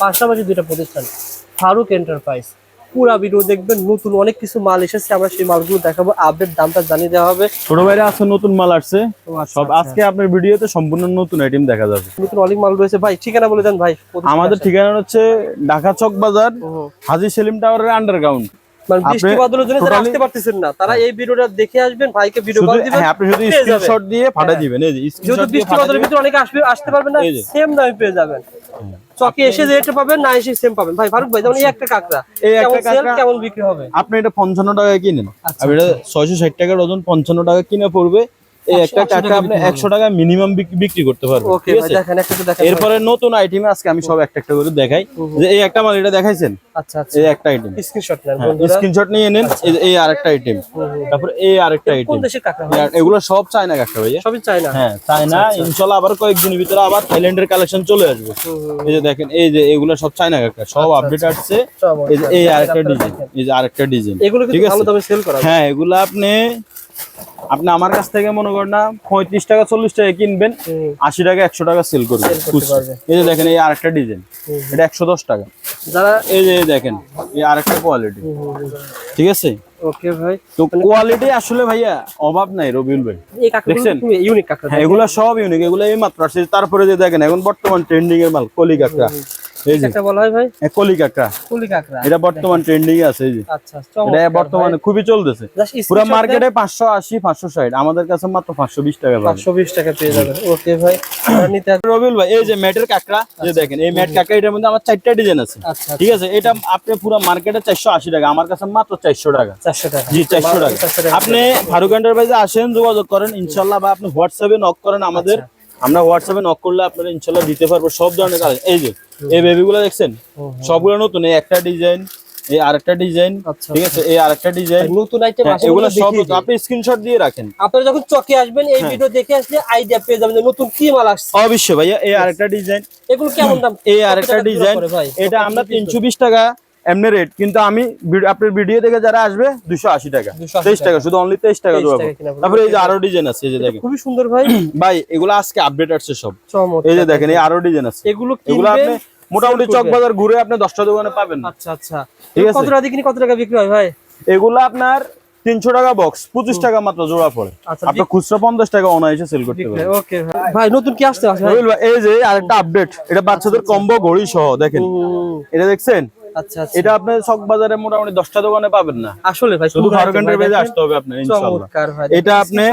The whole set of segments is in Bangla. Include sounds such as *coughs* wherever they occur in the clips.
পাশাপাশি দুইটা প্রতিষ্ঠান ফারুক এন্টারপ্রাইজ পুরা ভিডিও দেখবেন নতুন অনেক কিছু মাল এসেছে আমরা সেই মালগুলো দেখাবো আপডেট দামটা জানিয়ে দেওয়া হবে। ছোট ভাইরা আছে নতুন মাল আসছে। আচ্ছা, সব আচ্ছা। আজকে আপনার ভিডিওতে সম্পূর্ণ নতুন আইটেম দেখা যাবে। নতুন অনেক মাল রয়েছে। ভাই ঠিকানা বলে দেন ভাই আমাদের ঠিকানা হচ্ছে ঢাকা চক বাজার। হাজি সেলিম টাওয়ারের আন্ডারগ্রাউন্ড মানে বৃষ্টি বাদলের জন্য যারা আসতে পারতেছেন না তারা এই ভিডিওটা দেখে আসবেন ভাইকে ভিডিও কল দিবেন হ্যাঁ আপনি শুধু স্ক্রিনশট দিয়ে পাঠিয়ে হ্যাঁ। দিবেন এই যে স্ক্রিনশট দিয়ে বৃষ্টি বাদলের ভিতরে অনেকে আসবে আসতে পারবেন না সেম দামে পেয়ে যাবেন। চকে এসে যে রেটে পাবেন না এসে সেম পাবেন। ভাই ফারুক ভাই যেমন এই একটা কাঁকড়া এই একটা কাঁকড়া- কেমন বিক্রি হবে? আপনি এটা পঞ্চান্ন টাকায় কিনেন। আচ্ছা, আর এটা ছয়শো ষাট টাকার ওজন পঞ্চান্ন টাকা কিনে পড়বে। এই একটা টাকা আপনি বিক্রি একশো টাকা মিনিমাম বিক্রি করতে পারবেন ওকে ভাই দেখেন একটা তো দেখেন। এরপরে নতুন আইটেমে আজকে আমি সব একটা একটা করে দেখাই। যে এই একটা মাল এটা দেখাইছেন? আচ্ছা আচ্ছা। এই একটা আইটেম স্ক্রিনশট নেন বন্ধুরা। স্ক্রিনশট নিয়ে নেন এই আরেকটা আইটেম তারপর এই আরেকটা কোন আইটেম দেশের কাঁকড়া এগুলো সব চায়না কাকা ভাইয়া। সবই চাই হ্যাঁ চায়না আবার কয়েকদিনের ভিতরে আবার থাইল্যান্ডের কালেকশন চলে আসবে। এই যে দেখেন এই যে এগুলো সব চায়না কাকা সব আপডেট আসছে। এই যে এই আরেকটা ডিজাইন এই যে আরেকটা ডিজাইন এগুলো ঠিক ভালো দামে সেল করা হ্যাঁ এগুলো আপনি আপনি আমার কাছ থেকে মনে করেন না পঁয়ত্রিশ টাকা চল্লিশ টাকা কিনবেন আশি টাকা একশো টাকা সেল করবেন। এই যে দেখেন এই আরেকটা ডিজাইন এটা একশো দশ টাকা। যারা এই যে দেখেন এই আরেকটা কোয়ালিটি ঠিক আছে? ওকে ভাই। তো কোয়ালিটি আসলে ভাইয়া অভাব নাই রবিউল ভাই। দেখছেন? ইউনিক কাঁকড়া হ্যাঁ এগুলা সব ইউনিক এগুলো এই মাত্র তারপরে যে দেখেন এখন বর্তমান ট্রেন্ডিং এর মাল কলি কাঁকড়া এই যে। বলা হয় ভাই? কলি কাঁকড়া। কুলি কাঁকড়া। এটা বর্তমান ট্রেন্ডিং আছে এই যে। আচ্ছা এটা বর্তমানে খুবই চলতেছে। পুরো মার্কেটে পাঁচশো আশি পাঁচশো ষাট। আমাদের কাছে মাত্র টাকা পাবেন পাঁচশো বিশ টাকা পেয়ে যাবেন। ওকে ভাই নিতে রবিউল ভাই এই যে ম্যাটের কাঁকড়া যে দেখেন এই ম্যাট কাঁকড়া এটার মধ্যে আমার চারটা ডিজাইন আছে। আচ্ছা ঠিক আছে? এটা আপনি পুরো মার্কেটে চারশো আশি টাকা আমার কাছে মাত্র চারশো টাকা। চারশো টাকা। জি চারশো টাকা। আপনি ফারুক এন্টারপ্রাইজে আসেন যোগাযোগ করেন ইনশাল্লাহ বা আপনি হোয়াটসঅ্যাপে নক করেন আমাদের। আমরা হোয়াটসঅ্যাপে নক করলে আপনারা ইনশাল্লাহ দিতে পারব সব ধরনের কাজ এই যে এই বেবিগুলো দেখছেন? সবগুলো নতুন এই একটা ডিজাইন এই আরেকটা ডিজাইন আচ্ছা, ঠিক আছে? এই আরেকটা ডিজাইন নতুন আইটেম আসে এগুলো এগুলো সব আপনি স্ক্রিনশট দিয়ে রাখেন। আপনারা যখন চকে আসবেন এই হ্যাঁ। ভিডিও দেখে আসলে আইডিয়া পেয়ে যাবেন নতুন কি মাল আসছে। অবশ্যই ভাইয়া এই আরেকটা ডিজাইন এগুলো কেমন দাম? এই আরেকটা ডিজাইন? এটা আমরা তিনশো বিশ টাকা। এমনি রেট কিন্তু আমি আপনার ভিডিও থেকে যারা আসবে দুশো আশি টাকা। তেইশ টাকা শুধু অনলি তেইশ টাকা 23 জোড়া টাকা তারপরে এই যে আরও ডিজাইন আছে এই যে দেখেন। খুবই সুন্দর ভাই। *clears throat* ভাই এগুলো আজকে আপডেট আসছে সব। এই যে দেখেন এই আরও ডিজাইন আছে। এগুলো এগুলো আপনি মোটামুটি চক বাজার ঘুরে আপনি দশটা দোকানে পাবেন। আচ্ছা আচ্ছা। ঠিক আছে। কত টাকা কিনে কত টাকা বিক্রি হয় ভাই? এগুলো আপনার তিনশো টাকা বক্স পঁচিশ টাকা মাত্র জোড়া পড়ে। আপনার আপনি খুচরা পঞ্চাশ টাকা অনায়াসে সেল করতে পারেন ভাই। নতুন কি আসতে এই যে আরেকটা আপডেট এটা বাচ্চাদের কম্বো ঘড়ি সহ দেখেন। এটা দেখছেন? আচ্ছা আচ্ছা। এটা আপনি চক বাজারে মোটামুটি দশটা দোকানে পাবেন না? আসলে ভাই শুধু ফারুক এন্টারপ্রাইজে আসতে হবে আপনার ইনশাআল্লাহ। এটা আপনি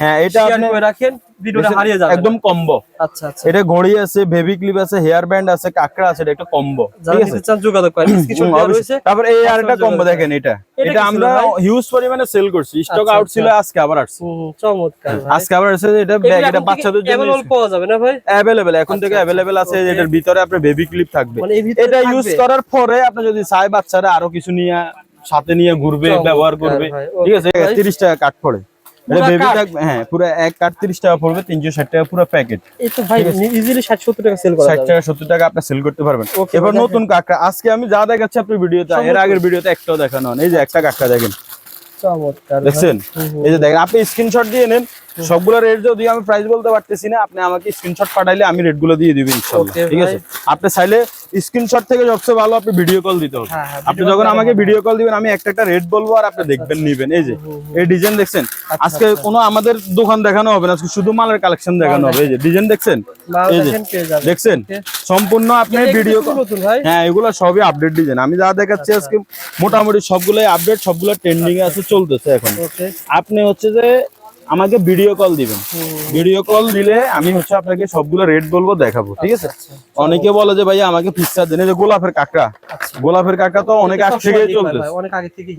হ্যাঁ এটা আপনি রাখেন। ভিডিওটা হারিয়ে যাবে। একদম কম্বো। আচ্ছা আচ্ছা। এটা ঘড়ি আছে বেবি ক্লিপ আছে হেয়ার ব্যান্ড আছে কাকড়া আছে এটা একটা কম্বো। ঠিক আছে? চান যোগাযোগ করেন। স্ক্রিনশট হুম, দেওয়া অবশ্যই। রয়েছে তারপর এই আরেকটা যোগাযোগ কম্বো দেখেন এটা। এটা ছিল আমরা হিউজ পরিমাণে সেল করছি। স্টক আচ্ছা, আউট ছিল আচ্ছা। আজকে আবার আসছে। চমৎকার আজকে আবার আসছে এটা ব্যাগ এটা বাচ্চাদের জন্য পাওয়া যাবে না ভাই? অ্যাভেলেবেল এখন থেকে অ্যাভেলেবেল আছে এটার ভিতরে আপনার বেবি ক্লিপ থাকবে। মানে এটা ইউজ করার পরে আপনি যদি চাই বাচ্চারা আরও কিছু নিয়ে সাথে নিয়ে ঘুরবে ব্যবহার করবে। ঠিক আছে okay ভাই। তিরিশ টাকা কাট পড়ে। এটা বেবি থাকবে হ্যাঁ পুরো এক কাঠ তিরিশ টাকা পড়বে তিনশো ষাট টাকা পুরো প্যাকেট এই তো ভাই ইজিলি 60 70 টাকা সেল করা ষাট যাবে। টাকা সত্তর টাকা আপনি সেল করতে পারবেন। এবার নতুন কাঁকড়া আজকে আমি যা দেখাচ্ছি আপনার ভিডিওতে এর আগের ভিডিওতে একটাও দেখানো হয় না। এই যে একটা কাঁকড়া দেখেন। চমৎকার দেখছেন? এই যে দেখেন আপনি স্ক্রিনশট দিয়ে নেন সবগুলো রেট যদি আমি প্রাইস বলতে পারতেছি না আপনি আমাকে স্ক্রিনশট পাঠাইলে আমি রেটগুলো দিয়ে দিব ইনশাআল্লাহ। ঠিক আছে? আপনি চাইলে স্ক্রিনশট থেকে সবচেয়ে ভালো আপনি ভিডিও কল দিতে হবে। হ্যাঁ, হ্যাঁ, আপনি যখন আমাকে ভিডিও কল দিবেন আমি একটা একটা রেট বলব আর আপনি দেখবেন নিবেন। এই যে এই ডিজাইন দেখছেন? আজকে কোনো আমাদের দোকান দেখানো হবে না আজকে শুধু মালের কালেকশন দেখানো হবে। এই যে ডিজাইন দেখছেন? এই যে দেখছেন? সম্পূর্ণ আপনি ভিডিও হ্যাঁ এগুলো সবই আপডেট ডিজাইন আমি যা দেখাচ্ছি আচ্ছা। আজকে মোটামুটি সবগুলোই আপডেট সবগুলো ট্রেন্ডিং এ আছে চলতেছে এখন। আপনি হচ্ছে যে আমাকে ভিডিও কল দিবেন। ভিডিও কল দিলে আমি হচ্ছে আপনাকে সবগুলো রেট বলব দেখাবো ঠিক আছে? আচ্ছা, অনেকে বলে যে ভাই আমাকে ফিক্সার দেন। যে গোলাপের কাঁকড়া। গোলাপের কাঁকড়া তো অনেক আগ থেকে চলতেছে।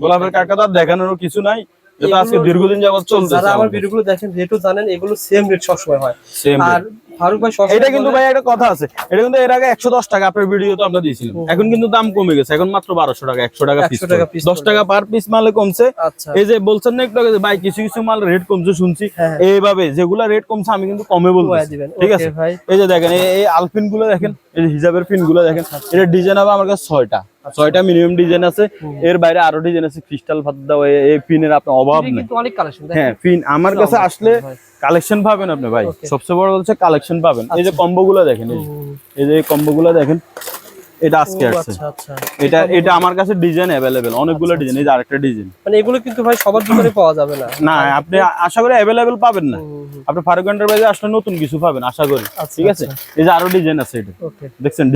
গোলাপের কাঁকড়া তো আর দেখানোর কিছু নাই। এটা আজকে দীর্ঘদিন যাবত চলছে যারা আমার আমাদের। ভিডিওগুলো দেখেন রেটও জানেন এগুলো সেম রেট সবসময় হয়। আর ফারুক ভাই এটা কিন্তু ভাই একটা কথা আছে। এটা কিন্তু এর আগে একশো দশ টাকা আপনার ভিডিও তো আমরা দিয়েছিলাম। এখন কিন্তু দাম কমে গেছে। এখন মাত্র বারোশো টাকা একশো টাকা পিস টাকা piece দশ টাকা পার পিস মালে কমছে। আচ্ছা। এই যে বলছেন না একটু ভাই কিছু কিছু মাল রেট কমছে শুনছি। হ্যাঁ। এইভাবে যেগুলা রেট কমছে আমি কিন্তু কমে বলব ঠিক আছে? এই যে দেখেন এই- আলপিনগুলো দেখেন এই হিজাবের পিনগুলো দেখেন আচ্ছা, এটা ডিজাইন হবে আমার কাছে ছয়টা। ছয়টা মিনিমাম ডিজাইন আছে। এর বাইরে আরও ডিজাইন আছে ক্রিস্টাল ফাদ্দা এই পিনের আপনার অভাব নেই। কিন্তু অনেক কালেকশন হ্যাঁ পিন আমার কাছে আসলে কালেকশন পাবেন আপনি ভাই। সবচেয়ে বড় হচ্ছে কালেকশন পাবেন। এই যে কম্বো গুলো দেখেন এই যে এই যে কম্বো গুলো দেখেন। এটা আজকে আসছে। আচ্ছা আচ্ছা। এটা এটা আমার কাছে ডিজাইন অ্যাভেলেবেল অনেকগুলো ডিজাইন এই আরেকটা ডিজাইন মানে এগুলো কিন্তু ভাই সবার দোকানে পাওয়া যাবে না। না আপনি আশা করি অ্যাভেলেবেল পাবেন না। আপনি ফারুক এন্টারপ্রাইজে আসলে নতুন কিছু পাবেন আশা করি। আচ্ছা, ঠিক আছে? এই যে আরও ডিজাইন আছে এটা। দেখছেন?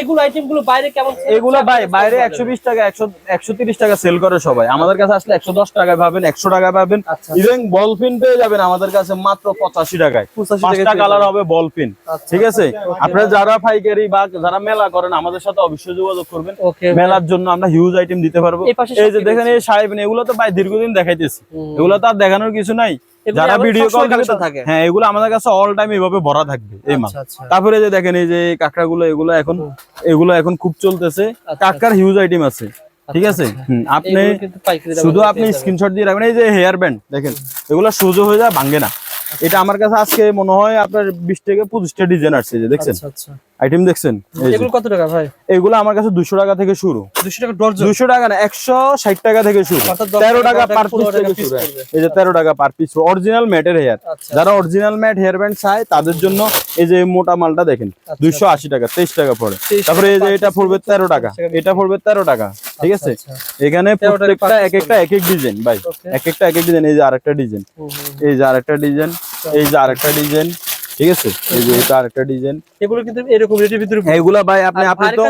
এগুলো আইটেমগুলো বাইরে কেমন এগুলো ভাই বাইরে বলেন। একশো বিশ টাকা একশো একশো তিরিশ টাকা সেল করে সবাই। আমাদের কাছে আসলে একশো দশ টাকায় পাবেন একশো টাকায় পাবেন। আচ্ছা। ইভেন বল পিন পেয়ে যাবেন আমাদের কাছে মাত্র পঁচাশি টাকায়। 85 টাকায় পাঁচটা পেয়ে কালার হবে বল পিন আচ্ছা, ঠিক আছে? আপনারা যারা পাইকারি বা যারা মেলা করেন আমাদের সাথে অবশ্যই যোগাযোগ করবেন। মেলার জন্য আমরা হিউজ আইটেম দিতে পারব। এই যে দেখেন এই সাহেবিন এগুলো তো ভাই দীর্ঘদিন দেখাইতেছি। এগুলো তো আর দেখানোর কিছু নাই। যারা ভিডিও কল collection থাকে। হ্যাঁ এগুলো আমাদের কাছে অল টাইম এইভাবে ভরা থাকবে এই আচ্ছা আচ্ছা। তারপরে যে দেখেন এই যে কাঁকড়াগুলো এগুলো এখন এগুলো এখন খুব চলতেছে। আচ্ছা, কাঁকড়ার হিউজ আইটেম আছে ঠিক আছে? আপনি শুধু আপনি। স্ক্রিনশট দিয়ে রাখবেন এই যে হেয়ার ব্যান্ড দেখেন এগুলো সোজো হয়ে যায় ভাঙ্গে না। এটা আমার কাছে আজকে মনে হয় আপনার বিশ থেকে পঁচিশটা ডিজাইন আসছে যে দেখছেন? আইটেম দেখছেন? এগুলো কত টাকা ভাই? এগুলো আমার কাছে দুশো টাকা থেকে শুরু। 200 টাকা ডর্জন। দুশো টাকা না একশো ষাট টাকা থেকে শুরু। অর্থাৎ দশ তেরো টাকা টাকা পার পিস থেকে শুরু। এই যে তেরো টাকা পার পিস অরিজিনাল ম্যাটের হেয়ার আচ্ছা। যারা অরিজিনাল ম্যাট হেয়ার ব্যান্ড চায় তাদের জন্য এই যে মোটা মালটা দেখেন দুইশো আশি টাকা তেইশ টাকা পড়ে। তারপরে এই যে এটা পড়বে piece তেরো টাকা। টাকা। এটা পড়বে তেরো টাকা ঠিক আছে? আচ্ছা, এখানে 13 প্রত্যেকটা এক একটা এক এক ডিজাইন ভাই। এক একটা এক এক ডিজাইন এই যে আরেকটা ডিজাইন। এই যে আরেকটা ডিজাইন এই যে আরেকটা ডিজাইন ঠিক আছে? এই যে এটা আরেকটা ডিজাইন এগুলো কিন্তু এরকম রেটের ভিতরে এইগুলা ভাই আপনি আপনি তো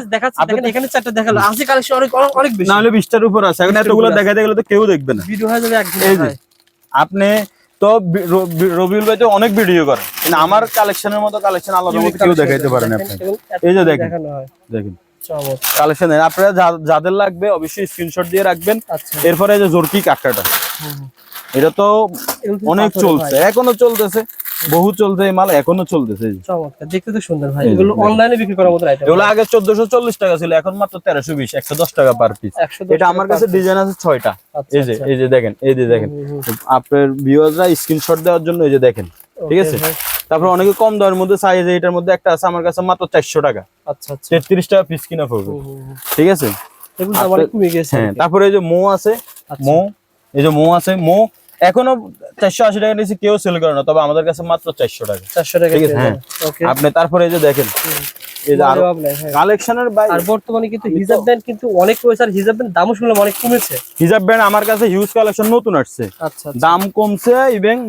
দেখেন এখানে চারটা দেখাল। আছে কালেকশন অনেক অনেক- বেশি। না হলে উপর আছে। এখন এতগুলো দেখাতে গেলে তো কেউ দেখবে না। ভিডিও হয়ে যাবে একদিন এই যে আপনি তো রবিউল ভাই তো অনেক ভিডিও করে। কিন্তু আমার কালেকশনের মতো কালেকশন আলাদা মতো কেউ দেখাইতে পারেন আপনি এই যে দেখেন। দেখানো হয়। কালেকশন আপনারা যাদের লাগবে অবশ্যই স্ক্রিনশট দিয়ে রাখবেন। আচ্ছা। এরপরে যে জোরকি হুম। এটা তো অনেক চলছে এখনও চলতেছে বহু চলছে এই মাল এখনও চলতেছে এই যে। চমৎকার দেখতে তো সুন্দর ভাই এগুলো অনলাইনে বিক্রি করার মতো আইটেম এগুলো আগে চোদ্দশো চল্লিশ টাকা ছিল এখন মাত্র তেরোশো বিশ একশো দশ টাকা পার পিস এটা আমার কাছে ডিজাইন আছে আচ্ছা, এই যে আচ্ছা। এই যে দেখেন এই যে দেখেন। আপনার ভিউয়াররা স্ক্রিনশট দেওয়ার জন্য এই যে দেখেন ঠিক আছে? তারপর অনেকে কম দামের মধ্যে সাইজ এটার মধ্যে একটা আছে আমার কাছে মাত্র চারশো টাকা। আচ্ছা তেত্রিশ টাকা পিস কিনা পড়বে। ঠিক আছে? এগুলো দাম কমে গেছে হ্যাঁ তারপরে এই যে মো আছে। মো এই যে মো আছে মো এখনও চারশো আশি টাকা নিচে কেউ সেল করে না তবে আমাদের কাছে মাত্র চারশো টাকা। চারশো টাকা ঠিক আছে, হ্যাঁ। আপনি তারপরে এই যে দেখেন কালেকশনের বাইরে। আর বর্তমানে কিন্তু হিজাব ব্যান্ড কিন্তু অনেক রয়েছে আর হিজাব ব্যান্ড দামও শুনলাম অনেক কমেছে। হিজাব ব্যান্ড আমার কাছে হিউজ কালেকশন নতুন আসছে। আচ্ছা আচ্ছা। দাম কমছে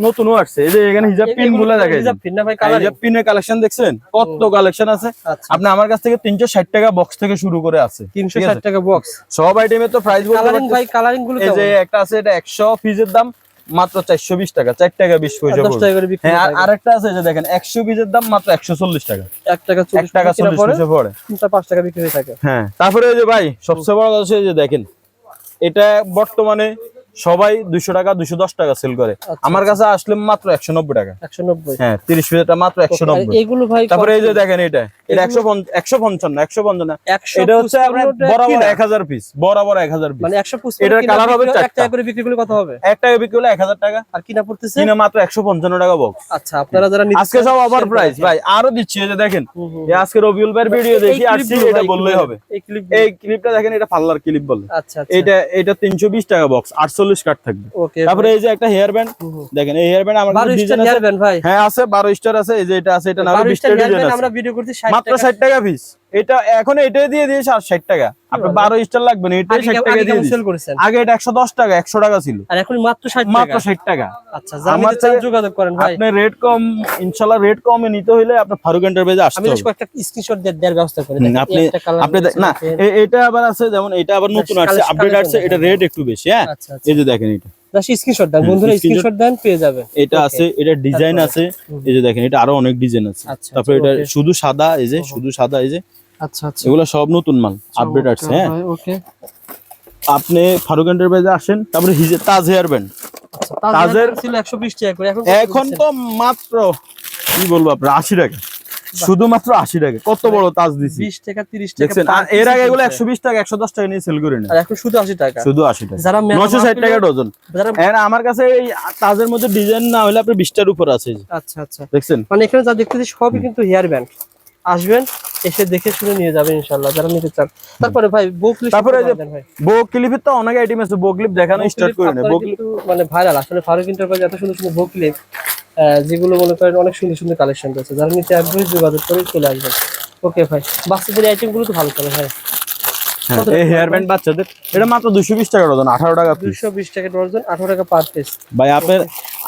নতুনও আসছে। এই যে এখানে হিজাব পিনগুলো হিজাব পিন না ভাই কালার হিজাব পিনের কালেকশন দেখছেন? কত কালেকশন আছে? আচ্ছা। আপনি আমার কাছ থেকে তিনশো ষাট টাকা বক্স থেকে শুরু করে আছে? টাকা বক্স সব আইটেমের তো প্রাইস কালারিং ভাই কালারিংগুলো এই যে একটা আছে এটা পিসের দাম। মাত্র চারশো বিশ টাকা চার টাকা বিশ পয়সা হ্যাঁ আর একটা আরেকটা আছে যে দেখেন একশো বীজের দাম মাত্র একশো চল্লিশ টাকা। এক টাকা এক চল্লিশ টাকা পয়সা পড়ে। পাঁচ টাকা বিক্রি হয়ে থাকে। হ্যাঁ তারপরে যে ভাই সবচেয়ে বড় কথা যে দেখেন এটা বর্তমানে সবাই দুশো টাকা দুশো দশ টাকা সেল করে। আচ্ছা, আমার কাছে আসলে মাত্র একশো নব্বই টাকা। একশো নব্বই। হ্যাঁ তিরিশ পিসেরটা মাত্র একশো নব্বই। এগুলো ভাই তারপরে এই যে দেখেন এটা এটা একশো একশো পঞ্চান্ন একশো পঞ্চান্ন। এটা হচ্ছে বরাবর এক হাজার পিস বরাবর এক হাজার পিস একশো এটার colour হবে এক টাকা করে বিক্রি করলে কত হবে? এক টাকা বিক্রি হলে এক হাজার টাকা। আর কিনা পড়তেছে? কিনা মাত্র একশো পঞ্চান্ন টাকা বক্স আচ্ছা আপনারা যারা আজকে সব share প্রাইস ভাই আরও দিচ্ছি এই যে দেখেন। আজকে রবিউল ভাইয়ের ভিডিও দেখি আর clipগুলো এটা বললেই হবে। এই ক্লিপ এই ক্লিপটা দেখেন এটা পার্লার ক্লিপ বলে। আচ্ছা আচ্ছা। এটা এটা তিনশো বিশ টাকা বক্স আটচল্লিশ কাট থাকবে। তারপরে এই যে একটা হেয়ার ব্যান্ড দেখেন এই হেয়ার ব্যান্ড আমার হেয়ার ব্যান্ড ভাই। হ্যাঁ আছে বারো স্টার আছে এই যে এটা আছে এটা আমরা ভিডিও করছি মাত্র ষাট টাকা পিস এটা এখন এটাই দিয়ে দিয়েছে আর ষাট টাকা। আপনি বলেন? বারো স্টার লাগবে না এটাই ষাট টাকা আগে দিয়ে করেছেন? এটা একশো দশ টাকা একশো টাকা ছিল। আর এখন মাত্র মাত্র ষাট টাকা। আচ্ছা আমার যোগাযোগ করেন আপনি রেট কম ইনশাল্লাহ রেট কমে নিতে হলে আপনার ফারুক এন্টারপ্রাইজে আসতে আমি হবে। কয়েকটা স্ক্রিনশট দেওয়ার ব্যবস্থা করে আপনি আপনি না এটা আবার আছে যেমন এটা আবার নতুন আসছে আপডেট আসছে এটা রেট একটু বেশি হ্যাঁ? আচ্ছা আচ্ছা। এই যে দেখেন এটা। স্ক্রিনশট দেন বন্ধুরা স্ক্রিনশট দেন পেয়ে যাবে। এটা আছে এটা ডিজাইন আছে। এই যে দেখেন এটা আরও অনেক ডিজাইন আছে। আচ্ছা, তারপরে এটা শুধু সাদা এই যে শুধু সাদা এই যে আচ্ছা আচ্ছা। এগুলো সব নতুন মাল আপডেট আসছে হ্যাঁ। ওকে আপনি ফারুক এন্টারপ্রাইজে আসেন তারপরে হিজে তাজ হেয়ার ব্যান্ড আচ্ছা তাজের- তাজের ছিল 120 টাকা করে এখন এখন তো মাত্র কি বলব আপনার আশি টাকা। শুধুমাত্র আশি টাকা কত বড় তাজ দিছি। 20 টাকা 30 টাকা দেখছেন আর এর আগে এগুলো। একশো বিশ টাকা একশো দশ টাকা নিয়ে সেল করে নেয় আর এখন শুধু 80 টাকা। শুধু আশি টাকা। যারা ডজন এর আমার কাছে এই তাজের মধ্যে ডিজাইন না হলে আপনার বিশটার উপর আছে। আচ্ছা আচ্ছা। দেখছেন? মানে এখানে যা দেখতেছি সবই কিন্তু হেয়ার ব্যান্ড আসবেন এসে দেখে শুনে নিয়ে যাবেন ইনশাআল্লাহ যারা নিতে চান। তারপরে ভাই বকলি তারপরে এই যে বো ক্লিপের তো অনেক আইটেম আছে বো ক্লিপ দেখানো স্টার্ট করে নেয় বো ক্লিপ কিন্তু মানে ভাইরাল আসলে ফারুক এন্টারপ্রাইজ এত সুন্দর সুন্দর বকলি যেগুলো মনে করেন অনেক সুন্দর সুন্দর কালেকশন রয়েছে। যারা নিতে আগ্রহী যোগাযোগ করে চলে আসবেন। ওকে ভাই বাচ্চাদের আইটেমগুলো তো ভালো চলে ভাই। হ্যাঁ, এই হেয়ার ব্যান্ড বাচ্চাদের এটা মাত্র দুশো বিশ টাকা ডজন আঠারো টাকা পিস দুইশো বিশ টাকা ডজন আঠারো টাকা পার পিস ভাই আপনার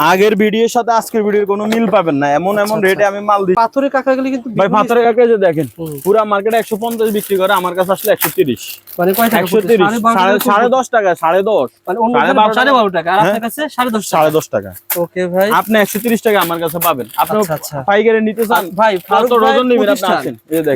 আগের ভিডিওর সাথে আজকের ভিডিওর কোনো মিল পাবেন না। এমন এমন আচ্ছা, রেটে আমি মাল দিই পাথরের কাকা গেলে কিন্তু ভাই পাথরের কাকে যে দেখেন পুরো পুরা মার্কেটে একশো পঞ্চাশ বিক্রি করে আমার কাছে আসলে একশো তিরিশ। মানে কয় টাকা সাড়ে দশ টাকা সাড়ে দশ। মানে অন্য সাড়ে বারো সাড়ে টাকা? আর। আপনার কাছে সাড়ে দশ টাকা? সাড়ে দশ টাকা। ওকে ভাই। আপনি একশো তিরিশ টাকা আমার কাছে পাবেন। আচ্ছা, আচ্ছা। পাইকারি নিতে চান ভাই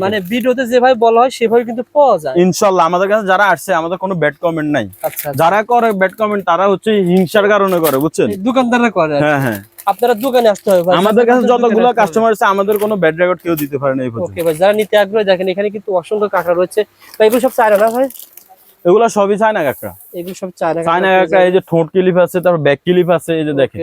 মানে ভিডিওতে যেভাবে বলা হয় সেভাবে কিন্তু পাওয়া যায়। ইনশাল্লাহ আমাদের কাছে যারা আসছে আমাদের কোনো ব্যাড কমেন্ট নাই। আচ্ছা যারা করে ব্যাড কমেন্ট তারা হচ্ছে হিংসার কারণে করে বুঝছেন? দোকানদাররা করে হ্যাঁ হ্যাঁ। আপনারা দোকানে আসতে হবে আমাদের কাছে যতগুলো কাস্টমার আছে আমাদের কোনো ব্যাড রেকর্ড কেউ দিতে পারে না এই পর্যন্ত। ওকে ভাই যারা নিতে আগ্রহী দেখেন এখানে কিন্তু অসংখ্য কাঁকড়া রয়েছে। ভাই এগুলো সব চায়না না ভাই? এগুলো সবই চায়না কাঁকড়া। এগুলো সব চায়না চায়না কাঁকড়া এই যে ঠোঁট ক্লিপ আছে তারপর ব্যাক ক্লিপ আছে এই যে দেখেন।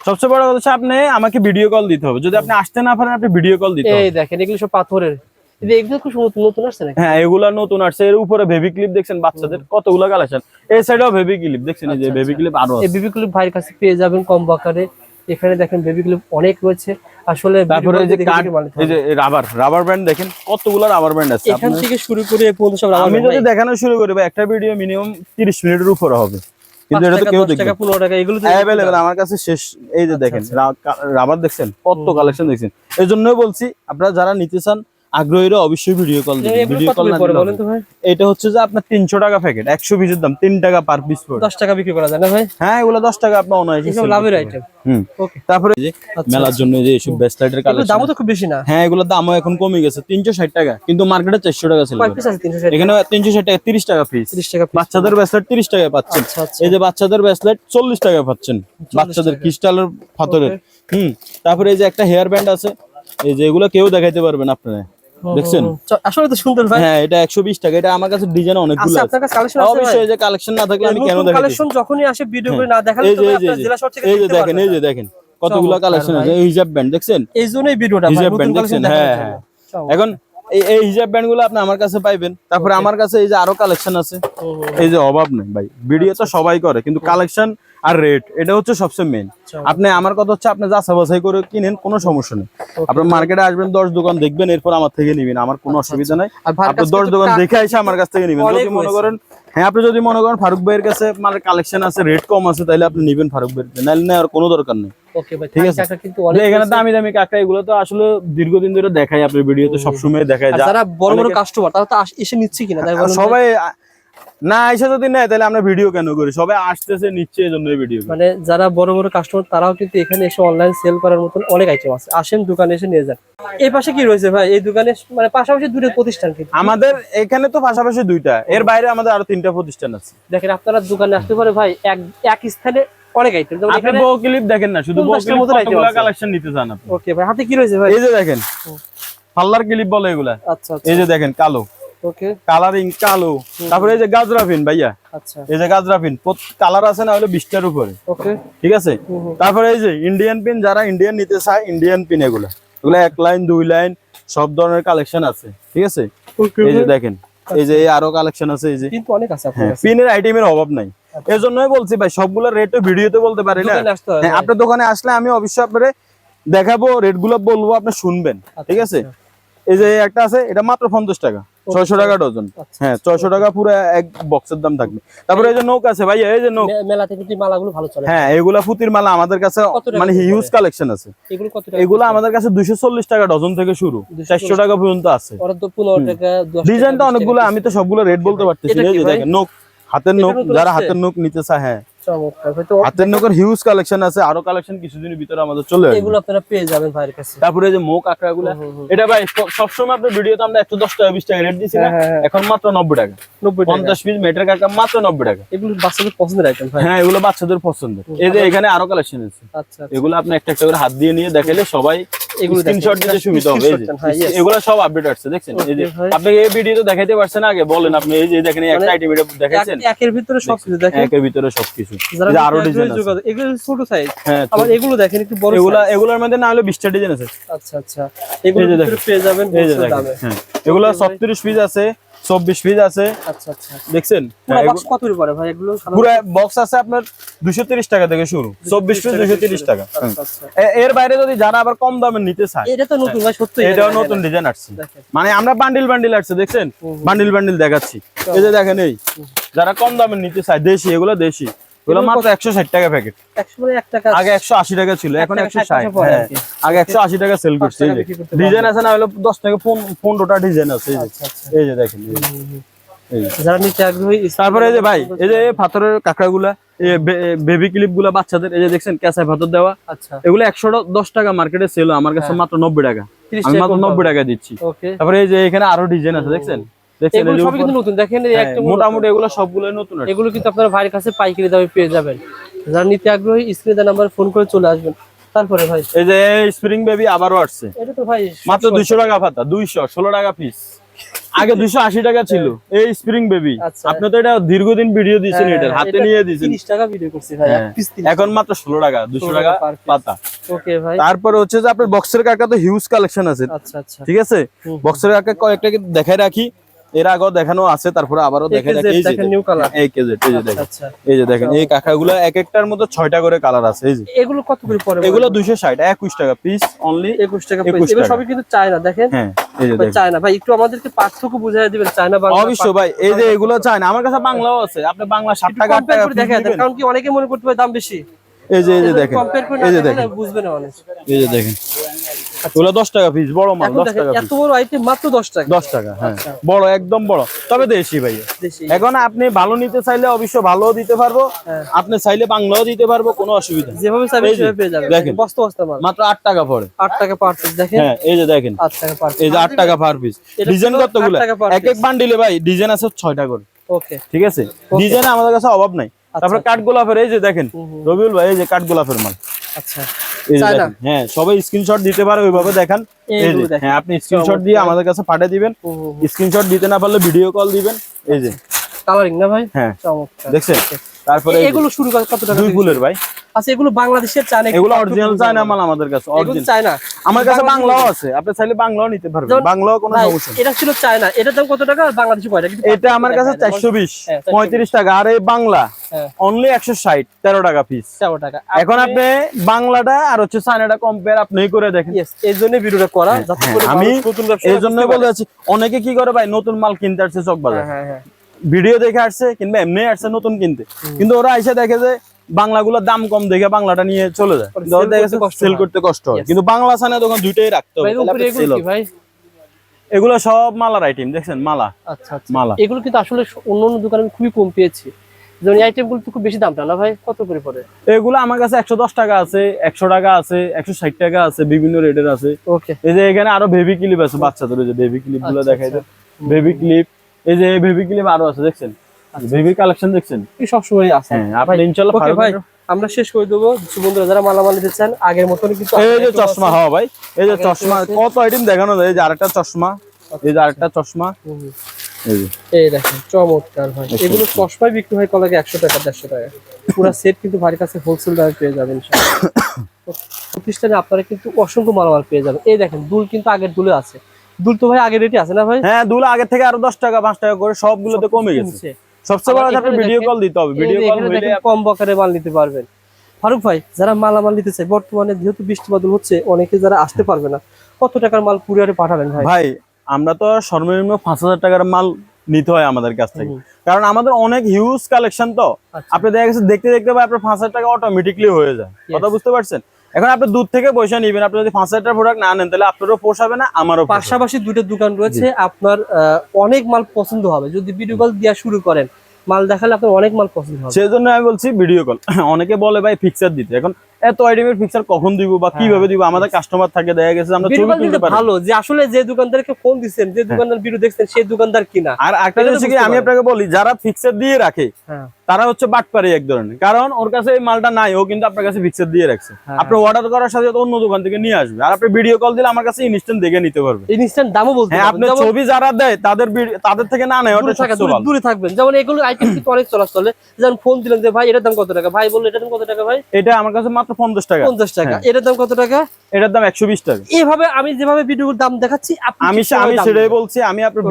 সবচেয়ে বড় কথা আপনি আমাকে ভিডিও কল দিতে হবে। যদি আপনি আসতে না পারেন আপনি ভিডিও কল দিতে হবে। এই দেখেন এগুলো সব পাথরের। এগুলো খুব নতুন নতুন আসছে নাকি? হ্যাঁ এগুলা নতুন আসছে। এর উপরে বেবি ক্লিপ দেখছেন বাচ্চাদের কতগুলো কালেকশন এই সাইডেও বেবি ক্লিপ দেখছেন এই যে আচ্ছা, বেবি আচ্ছা। ক্লিপ আরও আছে। বেবি ক্লিপ ভাইয়ের কাছে পেয়ে যাবেন কম আকারে এখানে দেখেন বেবি গ্লুপ অনেক রয়েছে। আসলে তারপরে যে এই যে রাবার রাবার ব্যান্ড দেখেন কতগুলো রাবার ব্যান্ড আছে? এখান থেকে শুরু করে পর্যন্ত সব আমি যদি দেখানো শুরু করি ভাই একটা ভিডিও মিনিমাম 30 মিনিটের উপরে হবে। কিন্তু এটা তো কেউ দেখবে। টাকা পনেরো টাকা এগুলো আমার কাছে শেষ। এই যে দেখেন রাবার দেখছেন কত কালেকশন দেখছেন। এই জন্যই বলছি আপনারা যারা নিতে চান আগ্রহীরা অবশ্যই ভিডিও কল দিবেন ভিডিও কল না বলেন তো ভাই? এটা হচ্ছে যে আপনার তিনশো টাকা প্যাকেট একশো পিসের দাম তিন টাকা পার পিস পড়ে। দশ টাকা বিক্রি করা যায় না ভাই? হ্যাঁ এগুলো দশ টাকা আপনার অনায়াসে sell লাভের আইটেম হুম। ওকে তারপরে যে আচ্ছা, মেলার জন্য যে এইসব ব্যাসলাইটের কালেকশন দামও তো খুব বেশি না। হ্যাঁ এগুলোর দামও এখন কমে গেছে তিনশো ষাট টাকা। কিন্তু মার্কেটে চারশো টাকা ছিল এখানে তিনশো ষাট টাকা তিরিশ টাকা পিস তিরিশ টাকা piece। বাচ্চাদের ব্যাসলেট তিরিশ টাকায় পাচ্ছেন। আচ্ছা আচ্ছা। এই যে বাচ্চাদের ব্যাসলেট চল্লিশ টাকায় পাচ্ছেন। বাচ্চাদের ক্রিস্টালের পাথরের। হুম। তারপরে এই যে একটা হেয়ার ব্যান্ড আছে এই যে এগুলো কেউ দেখাইতে পারবেন আপনারা। দেখছেন? আসলে তো সুন্দর ভাই। হ্যাঁ এটা একশো বিশ টাকা এটা আমার কাছে ডিজাইন অনেকগুলো আচ্ছা আছে। আপনার কাছে কালেকশন আছে অবশ্যই যে কালেকশন না থাকলে আমি কেন দেখাই কালেকশন যখনই আসে ভিডিও করে না দেখালে তো আপনার জেলা শহর থেকে এই যে দেখেন এই যে দেখেন কতগুলো কালেকশন আছে। এই হিজাব ব্যান্ড দেখছেন? এই জন্যই ভিডিওটা ভাই হিজাব ব্যান্ড দেখছেন? হ্যাঁ হ্যাঁ। এখন এই এই হিজাব ব্যান্ডগুলো আপনি আমার কাছে পাইবেন। তারপরে আমার কাছে এই যে আরও কালেকশন আছে। এই যে অভাব নেই ভাই। ভিডিও তো সবাই করে কিন্তু কালেকশন আর রেট এটা হচ্ছে সবচেয়ে মেইন চমৎকার। আপনি আমার কথা হচ্ছে আপনি যাচাই বাছাই করে কিনেন কোনো সমস্যা নেই আপনি মার্কেটে আসবেন দশ দোকান দেখবেন এরপর আমার থেকে নিবেন আমার কোনো অসুবিধা নাই আপনি দশ দোকান দেখে এসে আমার কাছ থেকে নিবেন যদি মনে করেন হ্যাঁ আপনি যদি মনে করেন ফারুক ভাইয়ের কাছে মানে কালেকশন আছে রেট কম আছে তাহলে আপনি নিবেন ফারুক ভাইয়ের। নাহলে আর কোনো দরকার নেই ঠিক আছে। এখানে। দামি দামি এগুলো তো আসলে দীর্ঘদিন ধরে দেখাই আপনার ভিডিওতে সবসময় দেখায় যারা বড় বড় কাস্টমার তারা তো এসে নিচ্ছে কিনা? সবাই না এসে যদি নেয় তাহলে আমরা ভিডিও কেন করি? সবাই আসতেছে নিচ্ছে এই জন্য ভিডিও মানে যারা বড় বড় কাস্টমার তারাও কিন্তু এখানে এসে অনলাইন সেল করার মতন অনেক আইটেম আছে। আসেন দোকানে এসে নিয়ে যান। এই পাশে কি রয়েছে ভাই? এই দোকানে মানে পাশাপাশি দুটো প্রতিষ্ঠান কিন্তু। আমাদের এখানে তো পাশাপাশি দুইটা। এর বাইরে আমাদের আরও তিনটা প্রতিষ্ঠান আছে। দেখেন আপনারা দোকানে আসতে পারে ভাই এক এক স্থানে অনেক আইটেম যেমন আপনি বউ ক্লিপ দেখেন না শুধু বউ ক্লিপ কতগুলো। কালেকশন নিতে চান আপনি? ওকে ভাই হাতে কি রয়েছে ভাই? এই যে দেখেন পাল্লার ক্লিপ বলে এগুলা। আচ্ছা আচ্ছা। এই যে দেখেন কালো। ওকে কালারিং কালো। তারপরে এই যে গাজরাফিন ভাইয়া। আচ্ছা। এই যে গাজরাফিন কালার আছে না হলে বিশটার উপরে। ওকে ঠিক আছে? তারপরে এই যে ইন্ডিয়ান পিন যারা ইন্ডিয়ান নিতে চায় ইন্ডিয়ান পিন এগুলা। এগুলা এক লাইন দুই লাইন সব ধরনের কালেকশন আছে। ঠিক আছে? এই যে দেখেন এই যে আরও কালেকশন আছে এই যে। কিন্তু অনেক আছে হ্যাঁ পিনের আইটেমের অভাব নাই। এই জন্যই বলছি ভাই সবগুলো রেট ভিডিওতে বলতে পারি না। হ্যাঁ আপনার দোকানে আসলে আমি অবশ্যই আপনারে দেখাবো রেটগুলো বলব আপনি শুনবেন। ঠিক আছে? এই যে একটা আছে এটা মাত্র পঞ্চাশ টাকা। ছয়শো টাকা ডজন। আচ্ছা। হ্যাঁ ছয়শো টাকা পুরো এক বক্সের দাম থাকবে। তারপরে এই যে নৌক আছে ভাইয়া এই যে নৌক মেলাতে মালাগুলো ভালো চলে। হ্যাঁ এগুলা ফুতির মালা আমাদের কাছে মানে হিউজ কালেকশন আছে। এগুলো কত টাকা এগুলো আমাদের কাছে দুইশো চল্লিশ টাকা ডজন থেকে শুরু। 240 চারশো টাকা পর্যন্ত আছে। ডিজাইনটা অনেকগুলো আমি তো সবগুলো রেট বলতে পারতেছি। এটা এই যে দেখেন নোক হাতের নোক যারা হাতের নোক নিতে চায় হ্যাঁ। চমৎকার। ভাই হাতের নোকের হিউজ কালেকশন আছে আরও কালেকশন কিছুদিনের ভিতরে আমাদের চলে আসবে। এগুলো আপনারা পেয়ে যাবেন ভাইয়ের কাছে। তারপরে যে মোক আঁকড়া গুলা হুম, হুম। এটা ভাই সবসময় আপনার ভিডিওতে আমরা একশো দশ টাকা বিশ টাকা রেট দিছি না হ্যাঁ, হ্যাঁ, এখন মাত্র নব্বই টাকা। নব্বই টাকা। পঞ্চাশ পিস মেটের কাকা মাত্র নব্বই টাকা। এগুলো বাচ্চাদের পছন্দের আইটেম ভাই। হ্যাঁ এগুলো বাচ্চাদের পছন্দের এই যে এখানে আরও কালেকশন আছে। আচ্ছা আচ্ছা। এগুলো আপনি একটা একটা করে হাত দিয়ে নিয়ে দেখালে সবাই এগুলো স্ক্রিনশট দিতে সুবিধা হবে। এগুলো সব আপডেট আসছে দেখছেন? এই যে আপনি এই ভিডিওতে দেখাইতে পারছেন আগে বলেন আপনি এই যে দেখেন একটা মানে আইটেম এটা দেখাইছেন? এক- একের ভিতরে সব কিছু দেখেন। একের ভিতরে সবকিছু। কিছু যারা এই যে আরও ডিজাইন আছে। এগুলো ছোট সাইজ হ্যাঁ আবার এগুলো দেখেন একটু বড় এগুলা এগুলোর মধ্যে না হলে বিশটা ডিজাইন আছে। আচ্ছা আচ্ছা। এগুলো পেয়ে যাবেন দামে। হ্যাঁ। এগুলো ছত্রিশ পিস আছে চব্বিশ পিস আছে। আচ্ছা দেখছেন? হ্যাঁ, বক্স কত করে ভাই? এগুলো পুরো বক্স আছে আপনার দুশো তিরিশ টাকা থেকে শুরু। চব্বিশ পিস দুশো তিরিশ টাকা। এর বাইরে যদি যারা আবার কম দামে নিতে চায় এটা তো নতুন ভাই সত্যি এটাও নতুন ডিজাইন আসছে। মানে আমরা বান্ডিল বান্ডিল আসছে দেখছেন? বান্ডিল বান্ডিল দেখাচ্ছি। এই যে দেখেন এই। যারা কম দামে নিতে চায় দেশি এগুলো দেশি। এগুলো মাত্র একশো ষাট টাকা প্যাকেট একশো মানে এক টাকা আগে একশো আশি টাকা ছিল এখন টাকা একশো ষাট ষাট। টাকা পড়ে হ্যাঁ আর কি। আগে একশো আশি টাকা সেল করছে এই যে। ডিজাইন আছে না হলে দশ থেকে পন- পনেরোটা ডিজাইন আছে এই যে। আচ্ছা আচ্ছা। এই যে দেখেন। যারা নিতে আগ্রহী তারপরে এই যে ভাই এই যে পাথরের কাঁকড়াগুলা বেবি ক্লিপগুলা বাচ্চাদের এই যে দেখছেন ক্যাঁচায় পাথর দেওয়া। আচ্ছা। এগুলো একশো দশ টাকা মার্কেটে সেল আমার কাছে মাত্র নব্বই টাকা। আমি মাত্র কম নব্বই টাকা দিচ্ছি। তারপরে এই যে এখানে আরও ডিজাইন আছে দেখছেন? এগুলো সবই কিন্তু নতুন। দেখেন এই হ্যাঁ, মোটামুটি এগুলো সবগুলো নতুন এগুলো কিন্তু আপনার ভাইয়ের কাছে পাইকারি দামে পেয়ে যাবেন। যারা নিতে আগ্রহী স্ক্রিনে নাম্বার ফোন করে চলে আসবেন। তারপরে ভাই এই যে স্প্রিং বেবি আবারও আসছে। এটা তো ভাই মাত্র দুইশো টাকা পাতা টাকা পিস আগে দুইশো আশি টাকা ছিল। এই স্প্রিং বেবি আচ্ছা। আপনি তো এটা দীর্ঘদিন ভিডিও দিয়েছেন হ্যাঁ, এটার। হাতে নিয়ে দিয়েছেন। 30 টাকা ভিডিও করছি ভাই হ্যাঁ। এখন মাত্র ষোলো টাকা দুশো টাকা পাতা। ওকে ভাই। তারপরে হচ্ছে যে আপনার বক্সের কাকা তো হিউজ কালেকশন আছে। আচ্ছা আচ্ছা। ঠিক আছে? বক্সের কাকা কয়েকটাকে দেখাই রাখি। এর আগেও দেখানো আছে তারপরে আবারও দেখাই এই যে দেখেন নিউ কালার এই কেজেট এই যে দেখেন। এই যে দেখেন এই কাকাগুলো এক একটার মধ্যে ছয়টা করে কালার আছে এই যে। এগুলো কত করে পড়ে এগুলো দুইশো ষাট একুশ টাকা পিস অনলি 21 টাকা 21 পিস এগুলো সবই কিন্তু চায়না দেখেন? হ্যাঁ এই যে ভাই দেখেন। চায়না। ভাই একটু আমাদেরকে পার্থক্য দিবেন চায়না বাংলা অবশ্য ভাই এই যে এগুলো চায় না আমার কাছে বাংলাও আছে। আপনি বাংলা টাকা টাকা। কারণ কি অনেকে মনে করতে পারে দাম বেশি? এই যে এই যে দেখেন কম্পেয়ার করে না এই যে দেখেন। বুঝবে অনেক এই যে দেখেন। এগুলো দশ টাকা পিস বড় মাল দশ টাকা এত বড় আইটেম মাত্র 10 টাকা। দশ টাকা হ্যাঁ। আচ্ছা। বড় একদম বড়। তবে দেশি ভাই। এখন আপনি ভালো নিতে চাইলে অবশ্য ভালো দিতে পারব। হ্যাঁ। আপনি চাইলে বাংলাও দিতে পারব কোনো অসুবিধা যেভাবে চাইবে সেভাবে পেয়ে যাবেন। দেখেন। বস্তা বস্তা মাল। মাত্র আট টাকা পড়ে। 8 টাকা পার পিস দেখেন। হ্যাঁ এই যে দেখেন। 8 টাকা পার এই যে আট টাকা পার পিস ডিজাইন কতগুলো? আট এক এক বান্ডিলে ভাই ডিজাইন আছে ছয়টা করে। ওকে ঠিক আছে? ডিজাইনে আমাদের কাছে অভাব নাই। তারপরে কাঠ গোলাপের এই যে দেখেন। রবিউল ভাই এই যে কাঠ গোলাপের মাল। আচ্ছা। হ্যাঁ সবাই স্ক্রিনশট দিতে পারে ওইভাবে দেখান। হ্যাঁ আপনি স্ক্রিনশট দিয়ে আমাদের কাছে পাঠিয়ে দিবেন। স্ক্রিনশট দিতে না পারলে ভিডিও কল দিবেন। এই যে। কালারিং না ভাই? হ্যাঁ। চমৎকার। দেখছেন? তারপরে এগুলো শুরু কত টাকা দুই ফুলের ভাই। আচ্ছা এগুলো বাংলাদেশের চায়না এগুলো অরিজিনাল চায়না মাল আমাদের কাছে অরিজিনাল চায়না। আমার কাছে বাংলাও আছে আপনি চাইলে বাংলাও নিতে পারবেন। বাংলাও কোনো সমস্যা এটা ছিল চায়না। এটার দাম কত টাকা? আর বাংলাদেশি এটা আমার কাছে চারশো বিশ হ্যাঁ, 420 পঁয়ত্রিশ টাকা। আর এই বাংলা হ্যাঁ। অনলি একশো ষাট তেরো টাকা পিস 4 টাকা। এখন আপনি বাংলাটা আর হচ্ছে চায়নাটা কম্পেয়ার আপনি করে দেখেন। এই জন্য ভিডিওটা করা যাতে হ্যাঁ, আমি এই জন্য বলে যাচ্ছি অনেকে কি করে ভাই নতুন মাল কিনতে আসছে চক বাজার হ্যাঁ হ্যাঁ। ভিডিও দেখে আসছে কিংবা এমনি আসছে নতুন কিনতে। কিন্তু ওরা এসে দেখে যে বাংলাগুলোর দাম কম দেখে বাংলাটা নিয়ে চলে যায়। কষ্ট সেল হয়। করতে কষ্ট হয়। কিন্তু বাংলা চায়না তখন দুইটাই রাখতে হবে এগুলো সব মালার আইটেম দেখছেন? মালা। আচ্ছা আচ্ছা। মালা। এগুলো কিন্তু আসলে অন্য অন্য দোকানে খুবই কম পেয়েছি। যেমন এই আইটেমগুলো তো খুব বেশি দামটা না ভাই? কত করে পড়ে? এগুলো আমার কাছে একশো দশ টাকা আছে একশো টাকা আছে একশো ষাট টাকা আছে বিভিন্ন রেটের আছে। ওকে এই যে এখানে আরও বেবি ক্লিপ আছে বাচ্চাদের যে বেবি ক্লিপগুলো আচ্ছা, দেখাই দেয় বেবি ক্লিপ এই যে বেবি ক্লিপ আরও আছে দেখছেন? বেবি কালেকশন দেখছেন? কি সবসময় আছে। হ্যাঁ আপনি ইনশাল্লাহ ওকে ভাই আমরা শেষ করে দেবো। কিছু বন্ধুরা যারা মালামাল নিতে চান আগের মতনই কিন্তু এই যে চশমা হওয়া ভাই এই যে চশমা কত আইটেম দেখানো যায়? এই যে আরেকটা চশমা এই যে আরেকটা চশমা। এই দেখেন চমৎকার ভাই। এগুলো চশমায় বিক্রি হয় কলাকে একশো টাকা দেড়শো টাকা। পুরো সেট কিন্তু ভাইয়ের কাছে হোলসেল দামে পেয়ে যাবেন *coughs* প্রতিষ্ঠানে আপনারা কিন্তু অসংখ্য মালামাল পেয়ে যাবেন। এই দেখেন দুল কিন্তু আগের দুলে আছে। দুল তো ভাই রেটে আছে না ভাই? হ্যাঁ দুলা আগের থেকে আরও দশ টাকা পাঁচ টাকা করে সবগুলোতে কমে গেছে। সবচেয়ে বড় আপনি ভিডিও কল দিতে হবে। ভিডিও কল হইলে কম বকারে মাল নিতে পারবেন। ফারুক ভাই যারা মালামাল নিতে চায় বর্তমানে যেহেতু বৃষ্টি বাদল হচ্ছে অনেকে যারা আসতে পারবে না কত টাকার মাল কুরিয়ারে পাঠাবেন ভাই? ভাই আমরা তো সর্বনিম্ন পাঁচ হাজার টাকার মাল নিতে হয় আমাদের কাছ থেকে। কারণ আমাদের অনেক হিউজ কালেকশন তো। আচ্ছা। আপনি দেখা গেছে দেখতে দেখতে ভাই আপনার পাঁচ হাজার টাকা অটোমেটিকলি হয়ে যায়। কথা বুঝতে পারছেন? এখন আপনি দূর থেকে পয়সা নিবেন। আপনি যদি পাঁচ হাজার প্রোডাক্ট না নেন তাহলে আপনারও পোষাবে না আমারও পাশাপাশি দুইটা দোকান রয়েছে আপনার আহ, অনেক মাল পছন্দ হবে। যদি ভিডিও কল দেওয়া শুরু করেন মাল দেখালে আপনার অনেক মাল পছন্দ হবে। সেই জন্য আমি বলছি ভিডিও কল *coughs* অনেকে বলে ভাই ফিক্সার দিতে। এখন এত আইটেমের ফিক্সার কখন দিব বা কীভাবে দিব? আমাদের কাস্টমার থাকে দেখা গেছে আমরা ছবি তুলতে পারি। ভালো যে আসলে যে দোকানদারকে ফোন দিচ্ছেন যে দোকানদার ভিডিও দেখছেন সেই দোকানদার কিনা? আর একটা জিনিস কি আমি আপনাকে বলি যারা ফিক্সার দিয়ে রাখে হ্যাঁ। তারা হচ্ছে বাটপারি এক ধরনের। কারণ ওর কাছে এই মালটা নাই ও কিন্তু আপনার কাছে ফিক্সার দিয়ে রাখছে। হ্যাঁ। আপনি অর্ডার করার সাথে অন্য দোকান থেকে নিয়ে আসবে। আর আপনি ভিডিও কল দিলে আমার কাছে ইনস্ট্যান্ট দেখে নিতে পারবে। ইনস্ট্যান্ট দামও বলতে হ্যাঁ আপনি ছবি যারা দেয় তাদের তাদের থেকে না নেয় ওটা সবচেয়ে দূরে- থাকবেন। যেমন এগুলো আইটেম কিন্তু অনেক চলা চলে যেমন ফোন দিলেন যে ভাই এটার দাম কত টাকা? ভাই বলল এটার দাম কত টাকা ভাই? এটা আমার কাছে মাত্র পঞ্চাশ টাকা। পঞ্চাশ টাকা। হ্যাঁ। এটার দাম কত টাকা? এটার দাম একশো বিশ টাকা। এভাবে আমি যেভাবে ভিডিওর দাম দেখাচ্ছি আমি আমি সেটাই বলছি আমি আপনার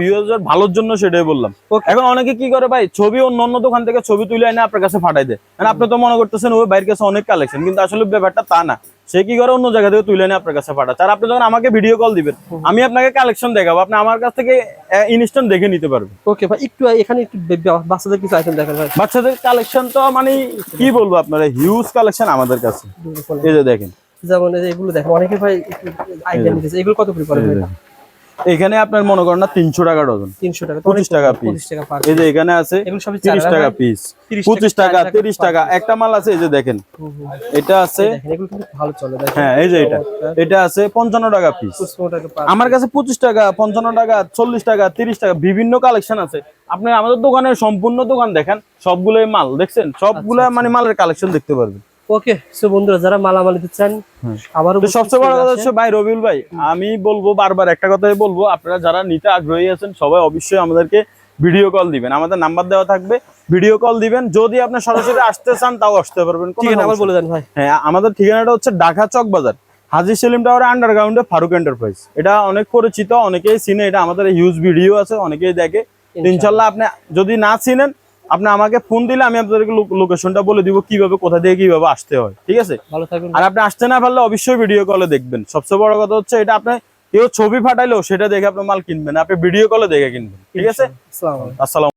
ভালোর জন্য সেটাই বললাম. এখন অনেকে কি করে ভাই ছবি অন্য অন্য দোকান থেকে ছবি তুলে এনে আপনার কাছে ফাটাই দেয়। কারণ আপনি তো মনে করতেছেন ওই বাইরের কাছে অনেক কালেকশন কিন্তু আসলে ব্যাপারটা তা না। সে কি করে অন্য জায়গা থেকে তুলে নিয়ে আপনার কাছে পাঠাচ্ছে আর আপনি যখন আমাকে ভিডিও কল দিবেন আমি আপনাকে কালেকশন দেখাবো। আপনি আমার কাছ থেকে ইনস্ট্যান্ট দেখে নিতে পারবেন। ওকে ভাই একটু এখানে একটু বাচ্চাদের কিছু আইটেম দেখেন ভাই। বাচ্চাদের কালেকশন তো মানে কি বলব আপনার হিউজ কালেকশন আমাদের কাছে। এই যে দেখেন। যেমন এগুলো দেখেন অনেকে ভাই আইটেম দিতেছে এগুলো কত করে পড়ে। এখানে আপনার মনে করেন না তিনশো টাকা ডজন। তিনশো টাকা পঁচিশ টাকা পার এই যে এখানে আছে তিরিশ টাকা পিস পঁচিশ টাকা তিরিশ টাকা একটা মাল আছে এই যে দেখেন। এটা আছে হ্যাঁ এই যে এটা। এটা আছে পঞ্চান্ন টাকা পিস আমার কাছে পঁচিশ টাকা পঞ্চান্ন টাকা চল্লিশ টাকা তিরিশ টাকা বিভিন্ন কালেকশন আছে। আপনি আমাদের দোকানের সম্পূর্ণ দোকান দেখেন সবগুলোই মাল দেখছেন? সবগুলো আচ্ছা, মানে মালের কালেকশন দেখতে পারবেন। ওকে সো বন্ধুরা যারা মালামাল দিতে চান আবারও সবচেয়ে বড় কথা হচ্ছে ভাই রবিউল ভাই আমি বলব বারবার একটা কথাই বলব আপনারা যারা নিতে আগ্রহী আছেন সবাই অবশ্যই আমাদেরকে ভিডিও কল দিবেন। আমাদের নাম্বার দেওয়া থাকবে ভিডিও কল দিবেন যদি আপনি সরাসরি আসতে চান তাও আসতে পারবেন আবার বলে দেন ভাই। হ্যাঁ আমাদের ঠিকানাটা হচ্ছে ঢাকা চক বাজার হাজি সেলিম টাওয়ার আন্ডারগ্রাউন্ডে ফারুক এন্টারপ্রাইজ এটা অনেক পরিচিত অনেকেই চিনে এটা আমাদের হিউজ ভিডিও আছে অনেকেই দেখে। ইনশাল্লাহ আপনি যদি না চিনেন আপনি আমাকে ফোন দিলে আমি আপনাদেরকে লোকেশনটা বলে দিব কীভাবে কোথা থেকে কীভাবে আসতে হয় ঠিক আছে? ভালো থাকবেন। আর আপনি আসতে না পারলে অবশ্যই ভিডিও কলে দেখবেন। সবচেয়ে বড় কথা হচ্ছে এটা আপনি কেউ ছবি ফাটাইলেও সেটা দেখে আপনি মাল কিনবেন আপনি ভিডিও কলে দেখে কিনবেন ঠিক আছে? আসসালামু